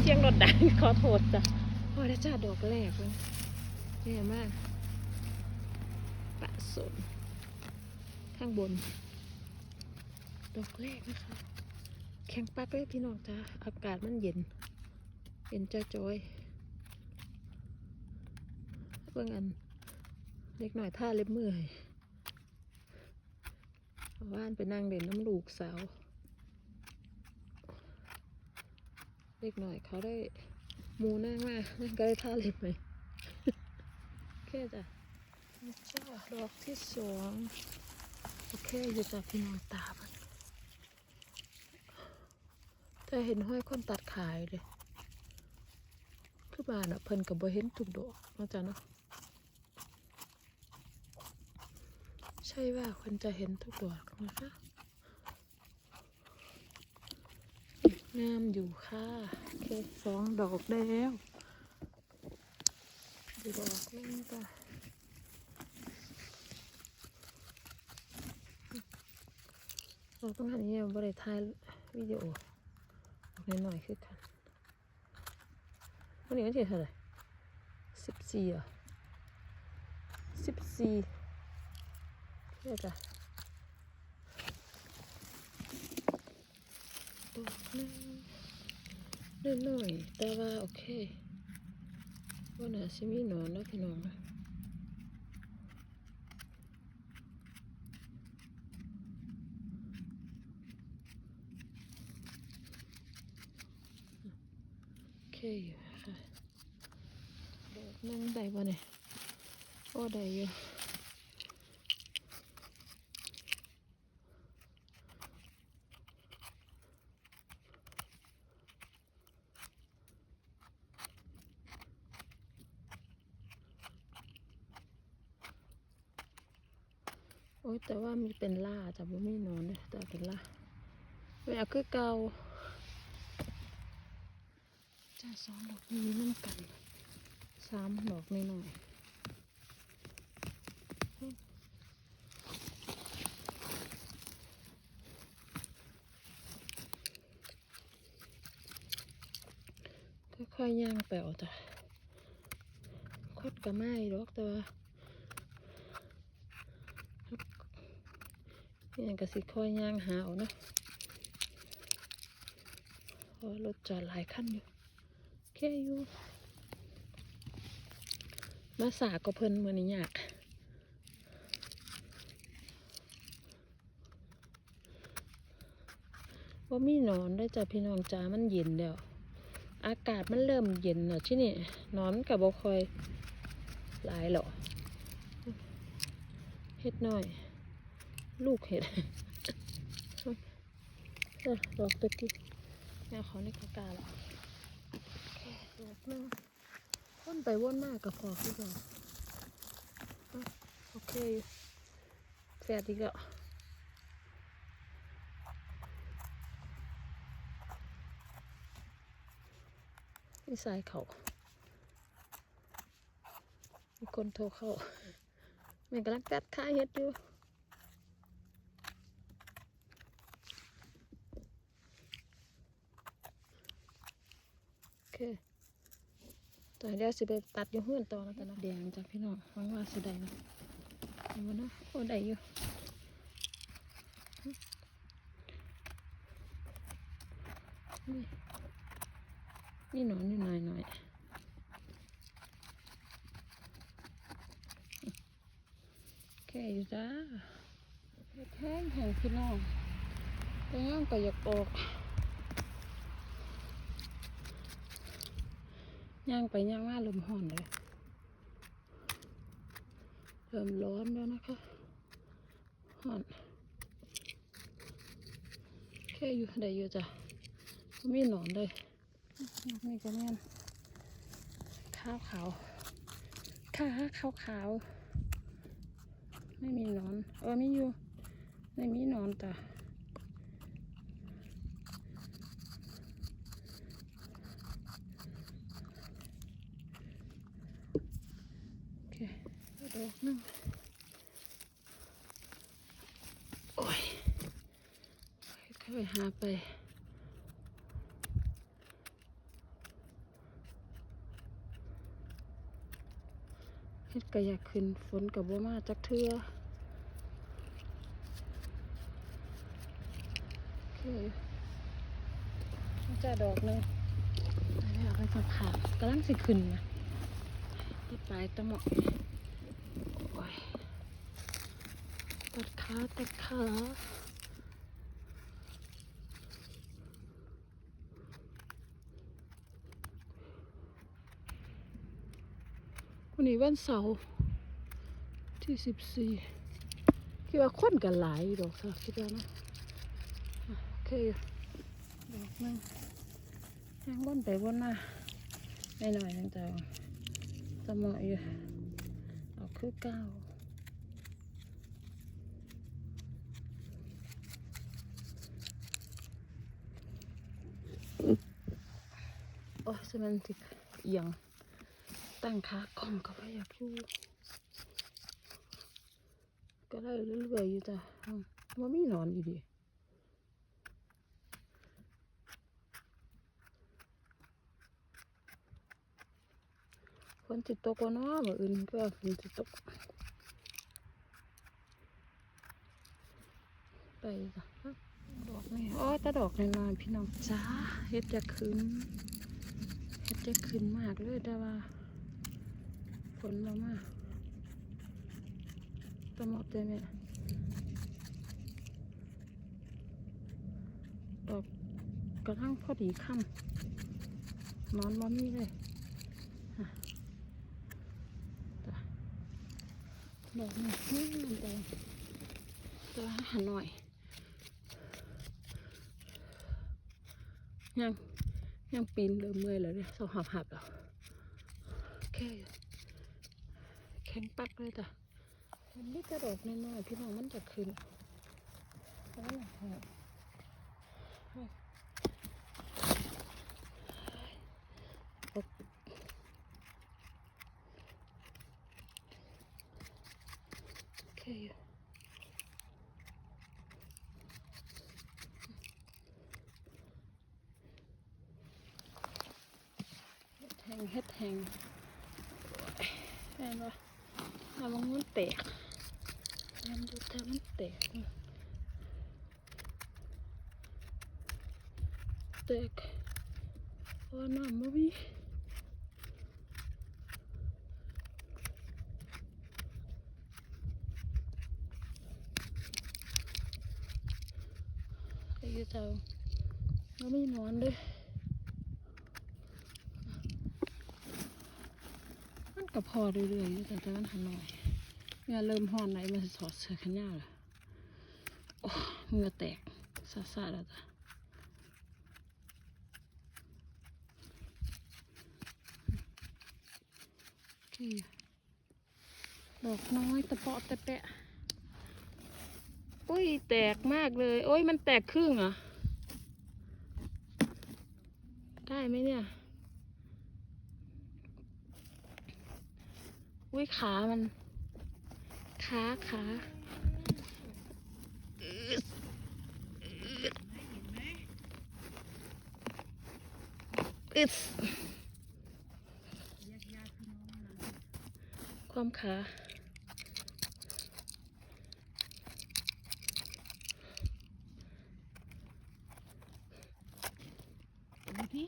เสียงรถดังขอโทษจ้ะพอได้จ้าดอกแรกเลยแย่มากปะสนข้างบน ดอกแรกนะคะ แข็งปักเลยพี่น้องจ้าอากาศมันเย็น เย็นจ้าจอยเบิ่งอัน เล็กหน่อยท่าเล็บมือให้เอาว่านไปนั่งเด่นน้ำลูกสาว เล็กหน่อยเขาได้มูนั่งมานั่งก็ได้ท่าเล็บไหมโอเคจ้ะนี่จ้าดอกที่สองโอเคอยู่จากพี่น้องตาบันแต่เห็นห้อยคนตัดขายเลยคือบ้านอะเพิ่นกับบ่เห็นทุกดอกนะจ้ะเนาะใช่ว่าคนจะเห็นทุกดอกนะคะ งามอยู่ค่ะโอเคสองดอกแล้วดอกนึงจ้ะเราต้องหันนี้บริถายวิดีโอออกหน่อยๆคือกันวันนี้วันที่เท่าไหร่สิบสี่อะสิบสี่เพื่อจะ นึงนิดหน่อยแต่ว่าโอเคว่าน่าจะมีหนอนแล้วพี่น้องนะโอเคอยู่ค่ะดอกนึงได้ปะเนี่ยโอ้ได้อยู่ อ้ยแต่ว่ามีเป็นล่าจ้ะบ่มีนอนเลยแต่เป็นล่าไม่เอาคือเก่าจ้าสองดอกนี้นั่นกันสามดอกนิดหน่อยค่อยๆย่างแปลวจ้ะคดกระไม้ดอกแต่ว่า นี่ก็สิค่อยย่างหาเอาเนะพราะรถจอดหลายคันอยู่แค่อยู่มาสาก็เพิ่นมือนี้ยากว่ามีนอนได้จ้ะพี่น้องจ้ามันเย็นแล้ว อากาศมันเริ่มเย็นแล้วที่นี่นอนกับบคอยหลายหรอเฮ็ดหน่อย ลูกเห็ดเออดอกตะกี้แม่เขาในกากาละแค่ดอกนึงวนไปว่นมากกับพอคือเก่าอะโอเคอยู่แฟดอีกแล้วนี่สายเขามีคนโทรเข้าแม่กำลังตัดค่าเฮ็ดอยู่ โอเค ตอนเดี๋ยวสิไปตัดอยู่เฮือนต่อแล้วกันนะแดงจ้ะพี่น้องหวังว่าสิได้นะเห็นบ่เนาะโอ้ได้อยู่นี่นี่หนอนอยู่หน่อยหน่อยโอเคอยู่จ้าเฮ็ดแห้งแห้งพี่น้องแต่ยังก็อยากออก ย่างไปย่างมาลมห่อนเลยเริ่มร้อนแล้วนะคะห่อนแค่อยู่ได้อยู่จ้ะบ่มีหนอนเลยนี่ก็แม่นขาวขาวขาขาวขาวๆไม่มีหนอนเออไม่อยู่ไม่มีหนอนจ้ะ อกนึงโอ้ยค่อยหาไปเฮ็ดกระยากขึ้นฝนกับบัวมาจักเทือคือจะดอกนึงแล้วไปสับขากำลังสิขึ้นนะที่ปลายตะหมอก ยตัดขาตัดขาวันนี้วันเสาร์ที่สิบสี่คิดว่าคนกันหลายดอกสักคิดว่านะโอเคดอกหนึงยังวนไปวนมาไม่หน่อยๆนึงแต่ตะเหมาะอยู่ คือเก้าโอ้ยสมันติเอียงตั้งขากล้องก็ไม่อยากอยู่ก็ได้เรื่อยๆอยู่จ้ะวันไม่นอนอยู่ดี ฝนติดตกว่าเนาะมื่ออื่นก็ฝนติดตกไปจ้ะดอกนี่อ๋อตาดอกน้อยๆพี่น้องจ้าเฮ็ดจะขึ้นเฮ็ดจะขึ้นมากเลยแต่ว่าฝนเรามาตะหมดเต็มเลยดอกกระทั่งพอดีค่ำนอนบ่มีเลยอะจ้ะ ดอกนี่นี่มันแดงแต่ว่าหันหน่อยยังยังปีนเริ่มเมื่อยแล้วเนี่ยสองหับหับแล้วแค่แข็งปักเลยจ้ะมันนี่กระโดดน้อยๆพี่น้องมันจะขึ้นแล้วมันหอบโอเคอยู่เฮ็ดแทงเฮ็ดแทงแม่นวะถ้ามันมันแตกแม่นดูถ้ามันแตกนะแตกเพราะว่าน้ำมันมีไอ้เจ้ามันไม่นอนเลย มันก็พอเรื่อยๆแต่แต่มันหันหน่อยเมื่อเริ่มห้อนไหนมันสิถอดเสื้อแขนยาวเลยโอ้เหงื่อแตกซาซาแล้วจ้ะดอกน้อยตะเปาะตะแปะอุ้ยแตกมากเลย โอ้ยมันแตกครึ่งเหรอ ได้ไหมเนี่ย อุ้ยขามันขาขาอึดความขา ดูดิ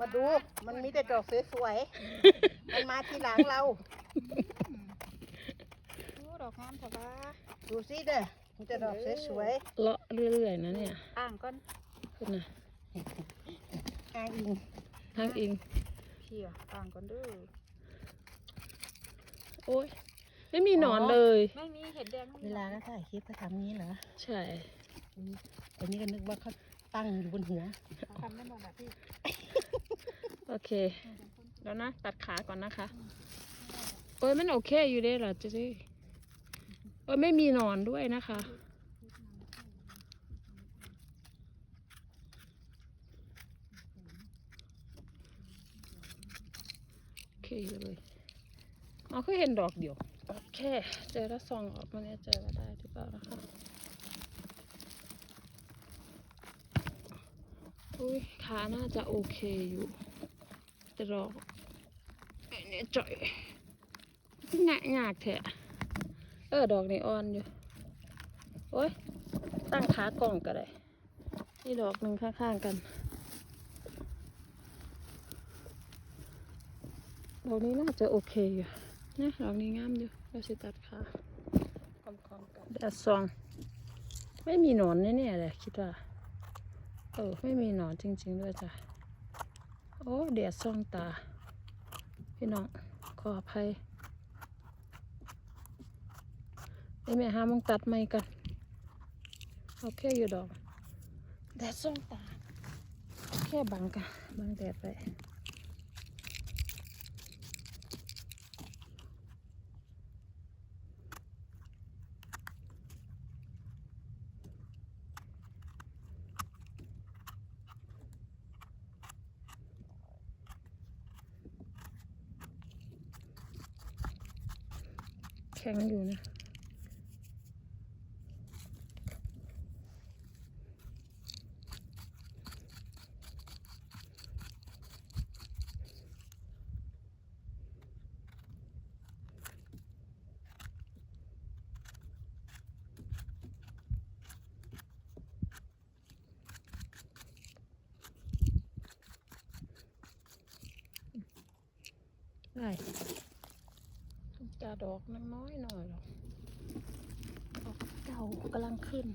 มาดู มันมีแต่ดอกสวยๆ มันมาทีหลังเรา โอ้ดอกงามแต่ว่าดูสิเด้อมีแต่ดอกสวยเลาะเรื่อยๆนะเนี่ยอ่างก้อนขึ้นนะๆอ้างอิงทางเองเพียอ่างก้อนเด้อโอ้ยไม่มีหนอนเลย ไม่มีเห็ดแดงไม่เวมีลาก็ถ่ายคลิปก็ทำนี้เหรอใช่แต่นี่ก็นึกว่าเขาตั้งอยู่บนหัวเขาทำไม่หมดอะพี่ โอเค แล้วนะ ตัดขาก่อนนะคะโอ้ยมันโอเคอยู่เด้เหรอเจ๊โอ้ยไม่มีนอนด้วยนะคะโอเคเลยเอ๋อคือเห็นดอกเดียว โอเค เจอแล้วซองออกมาเนี่ยเจอว่าได้หรือเปล่านะคะอุ้ยขาน่าจะโอเคอยู่ ต่ดอกอ้เนี่ยจ่อยงะงากแท้เออดอกนี่อ่อนอยู่ โอ้ย ตั้งขากล่องก็ได้ นี่ดอกหนึ่งข้างๆกัน ดอกนี้น่าจะโอเคอยู่นะดอกนี้งามอยู่ เราสิตัดขาคอมๆกันแดดซอง ไม่มีหนอนแน่ๆเลยคิดว่า เออ ไม่มีหนอนจริงๆด้วยจ้ะ อ้เดดซองตา พี่น้องขออภัยไอแม่หามองตัดไม่กันโอเคอยู่ดอกแดดส่องตาแค่บังกันบังแดดไป ข็งอยู่นะได้ จะดอกน้อยหน่อยหรอกดอกเก่ากำลังขึ้น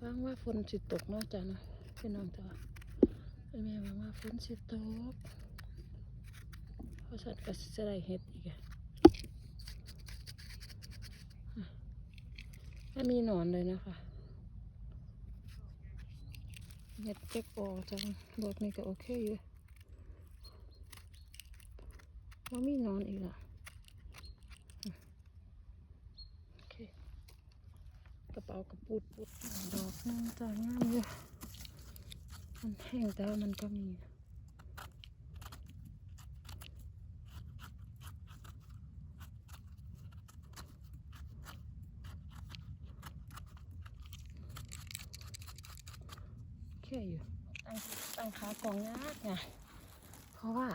หวังว่าฝนสิตกเนาะจ้ะเนาะพี่น้องจ้ะแม่หวังว่าฝนสิตกเพราะฉันก็จะได้เห็ดอีกอะอะไม่มีหนอนเลยนะคะเห็ดเก็บออกจังดอกนี้ก็โอเคอยู่ว่ามีนอนอีกอะอเค กระเป๋ากระปุดปุดดอกนึงจางามอยู่มันแห้งแต่มันก็มีโอเคอยู่ตั้งตั้งขากองยากไงเพราะว่า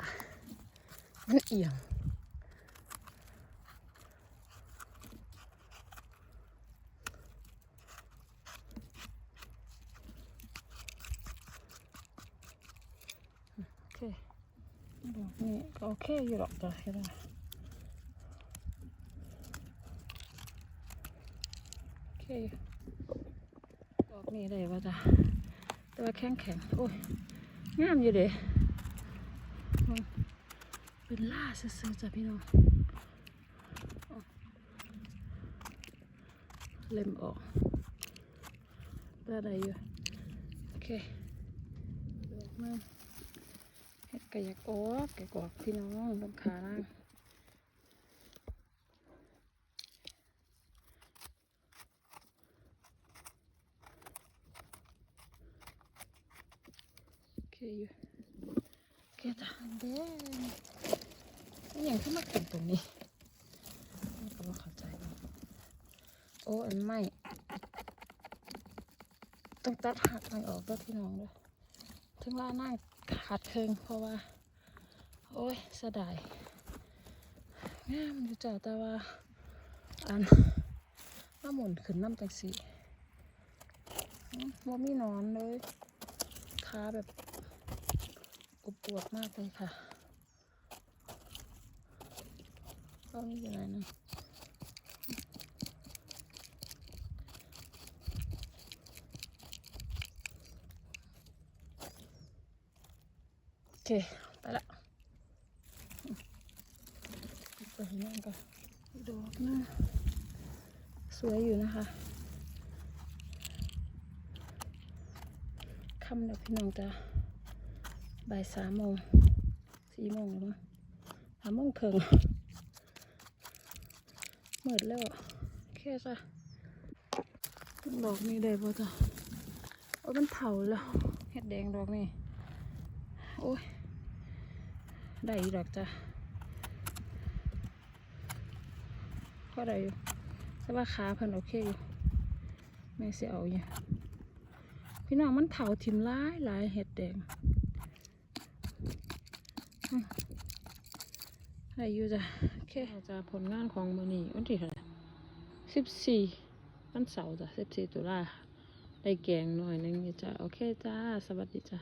มันเอียงโอเคดอกนี้ก็ โอเคอยู่หรอกจ้ะเห็นไหโอเคดอกนี้ได้ป่ะจ้ะแต่ว่าแข็งแข็งโอ้ยงามอยู่เด้เป็นล่าซื้อจ้ะพี่น้องอะเล็มออกได้ได้อยู่โอเคดอกมา เห็ดกยักออกแกกอกพี่น้องลงขาล่างโอเคอยู่โอเคจ้ะเด้อย่างที่มาเก็บตรงนี้นี่ก็ว่าเข้าใจโอ้อันไม่ต้องตัดหักมันออกด้วยพี่น้องด้วยถึงว่านั่ง ขาดเคิงเพราะว่า โอ้ยเสดายงามอยู่จ้ะแต่ว่าอันน้ำหมุนขึ้นน้ำจังสีว่ามีนอนเลยขาแบบอบปวดมากเลยค่ะก็มีอยู่ไหนนะ เคไปละไปเห็นยังกันดอกหน้าสวยอยู่นะคะคำเดี๋ยวพี่น้องจะบ่ายสามโมงสี่โมงหรือมั้งสามโมงครึ่งมืดแล้วโอเคจ้ะดอกนี้ได้ป่ะจ้ะโอ้ยมันเผาแล้วเห็ดแดงดอกนี่โอ้ย ได้อีกดอกจ้ะก็ได้อยู่แต่ว่าขาเพิ่นโอเคอยู่แม่สิเอาอยู่พี่น้องมันเผาทิมร้ายหลายเห็ดแดงได้อยู่จ้ะโอเคจะผลงานของมือนี้วันที่เท่าไหร่สิบสี่วันเสาร์จ้ะสิบสี่ตุลาได้แกงหน่อยหนึงอยู่จ้ะโอเคจ้า สวัสดีจ้ะ